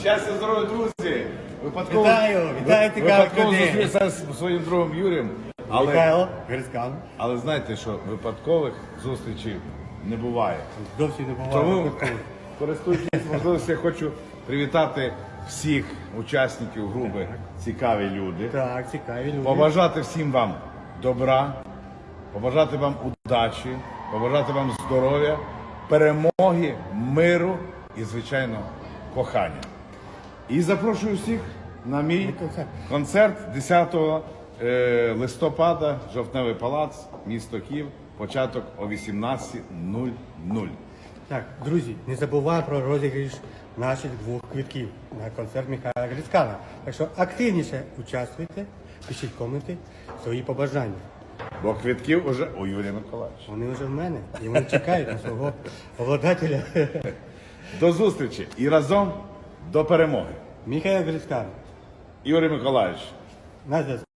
Щастя, здоров'я, друзі! Випадково, Вітаю, вітаю цікавих випадково людей. зустрівся з своїм другом Юрієм, але, Михайло Грицькан. але знаєте, що випадкових зустрічей не буває. Зовсім не буває. Тому, користуючись можливістю, я хочу привітати всіх учасників групи Цікаві люди. Так, цікаві люди. Побажати всім вам добра, побажати вам удачі, побажати вам здоров'я, перемоги, миру і, звичайно, кохання. І запрошую всіх на мій концерт. концерт 10 е, листопада, Жовтневий палац, місто Київ, початок о 18.00. Так, друзі, не забуваємо про розіграш наших двох квитків на концерт Михайла Грицькана. Так що активніше участвуйте, пишіть коменти, свої побажання. Бо квитків уже у Юрія Миколаївича. Вони вже в мене і вони чекають на свого обладателя. До зустрічі і разом до перемоги. Михайло Грицькан. Юрій Миколаївич. На зв'язку.